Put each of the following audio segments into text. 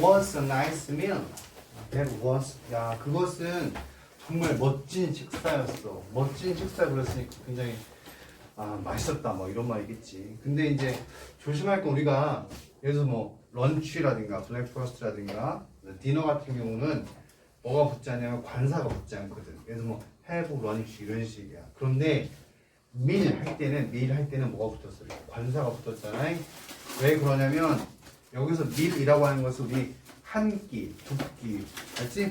was a nice meal. That was 야 그것은 정말 멋진 식사였어. 멋진 식사 그랬으니까 굉장히 아 맛있었다 뭐 이런 말이겠지. 근데 이제 조심할 건 우리가 예를 들어서 뭐 런치라든가 블랙퍼스트라든가 디너 같은 경우는 뭐가 붙지 않냐면 관사가 붙지 않거든. 그래서 뭐 have lunch 이런 식이야. 그런데 밀 할 때는 밀 할 때는 뭐가 붙었어? 관사가 붙었잖아요. 왜 그러냐면 여기서 밀이라고 하는 것은 우리 한 끼, 두 끼, 알지?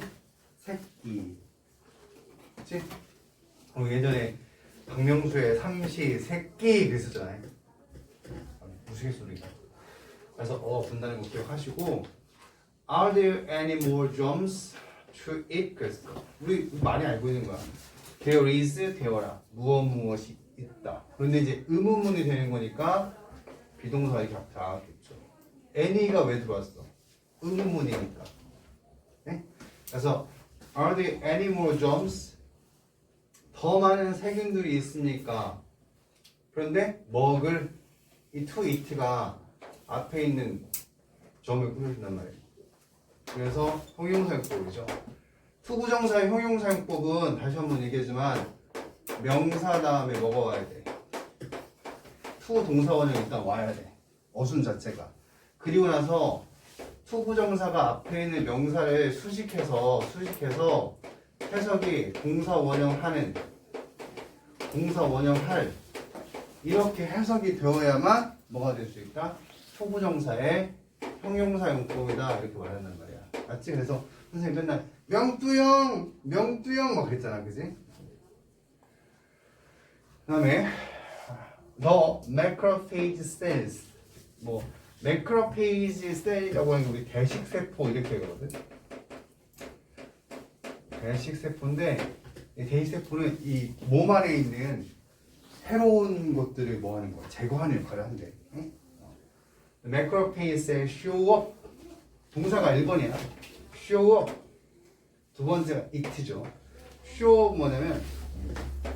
세 끼, 그렇지? 어, 예전에 박명수의 삼시 세끼 그랬었잖아요. 아, 우스갯소리가. 그래서 어 분다는 거 기억하시고 Are there any more drums to eat? 그랬어. 우리 많이 알고 있는 거야. There is, 되어라. 무엇 무엇이 있다. 그런데 이제 의문문이 되는 거니까 비동사 이렇게 나왔겠죠. Any가 왜 들어왔어? 의문문이니까. 네? 그래서 Are there any more drums? 더 많은 세균들이 있습니까? 그런데 먹을 이 to eat가 앞에 있는 점을 꾸며준단 말이에요. 그래서 형용사용법이죠. 투부정사의 형용사용법은 다시 한번 얘기하지만 명사 다음에 뭐가 와야 돼? 투 동사원은 일단 와야 돼. 어순 자체가. 그리고 나서 투부정사가 앞에 있는 명사를 수식해서 수식해서 해석이 동사 원형하는 동사 원형할 이렇게 해석이 되어야만 뭐가 될 수 있다? 초부정사의 형용사 용법이다 이렇게 말한단 말이야. 맞지? 그래서 선생님 맨날 명두형, 명두형 막 그랬잖아, 그지? 그 다음에 너 macrophage cells 뭐 macrophage cell이라고 하는 게 우리 대식세포 이렇게 하거든. 대식세포인데 이 대식세포는 이 몸 안에 있는 해로운 것들을 뭐 하는 거야? 제거하는 역할을 한대. 응? macrophage cell show up 동사가 1번이야. show up 두 번째가 it죠. show up 뭐냐면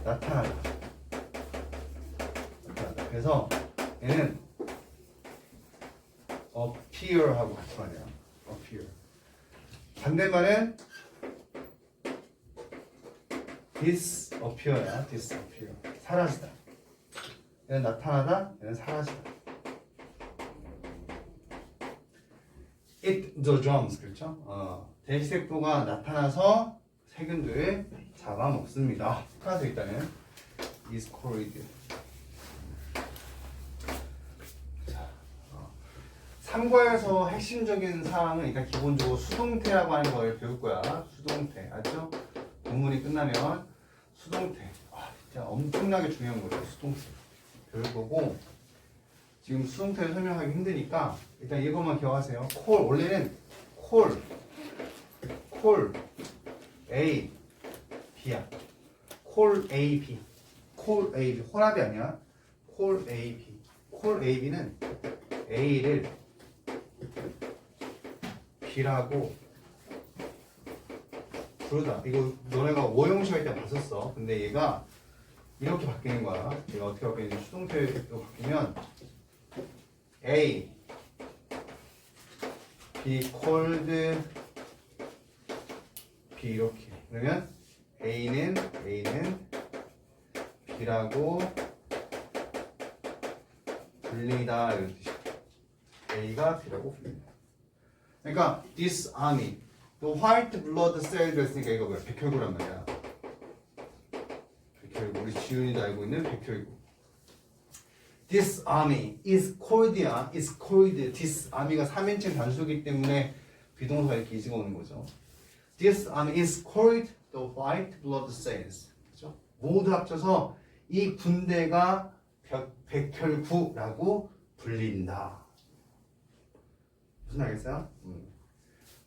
나타나다. 나타나다. 그래서 얘는 appear 하고 같이 말해요. appear. 반대말은 disappear야. disappear. 사라지다. 얘는 나타나다. 얘는 사라지다. it the drums 그렇죠? 어, 대식세포가 나타나서 세균들을 잡아먹습니다. 카드 일단은 is corroid. 자, 삼과에서 핵심적인 사항은 일단 기본적으로 수동태라고 하는 걸 배울 거야. 수동태, 알죠? 본문이 끝나면 수동태. 아, 진짜 엄청나게 중요한 거예요. 수동태 배울 거고. 지금 수동태를 설명하기 힘드니까 일단 이것만 기억하세요. 콜 원래는 콜, 콜 A, B야. 콜 A, B, 콜 A, B. 혼합이 아니야. 콜 A, B. 콜 A, B는 A를 B라고 부르다. 이거 너네가 오형식 할 때 봤었어. 근데 얘가 이렇게 바뀌는 거야. 얘가 어떻게 바뀌는지 수동태로 바뀌면 A be called B 이렇게 그러면 A는 A는 B라고 불리다 이런 뜻이야. A가 불린다. 그러니까 this army 또 화이트 블러드 셀 그랬으니까 이거 뭐야? 백혈구란 말이야. 백혈구 우리 지훈이도 알고 있는 백혈구. This army is called야. is called. This army가 3인칭 단수이기 때문에 비동사 이렇게 이지가 오는 거죠. This army is called the white blood cells. 그죠? 모두 합쳐서 이 군대가 백- 백혈구라고 불린다. 무슨 알겠어요? 음.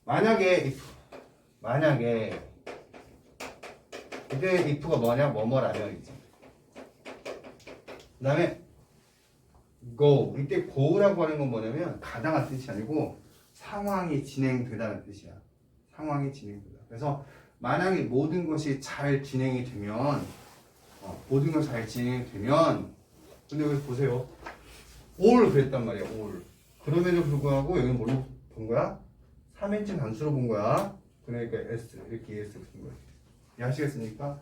만약에 if 만약에 이때 if가 뭐냐 뭐뭐라면이지. 그다음에 go 이때 go라고 하는 건 뭐냐면 가다가 뜻이 아니고 상황이 진행되다는 뜻이야. 상황이 진행되다. 그래서 만약에 모든 것이 잘 진행이 되면 어, 모든 것이 잘 진행되면 근데 여기 보세요. all 그랬단 말이야. all. 그럼에도 불구하고 여기는 뭘로 본 거야? 3인칭 단수로 본 거야. 그러니까 S 이렇게 S 붙은 거야. 이해하시겠습니까?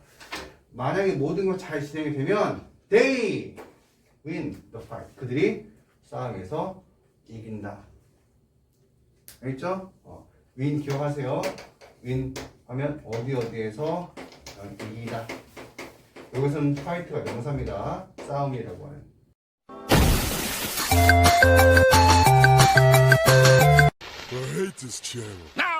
만약에 모든 걸 잘 진행이 되면 they win the fight. 그들이 싸움에서 이긴다. 알겠죠? 어, win 기억하세요. win 하면 어디 어디에서 어, 이기다. 여기서는 fight가 명사입니다. 싸움이라고 하는. I hate this channel.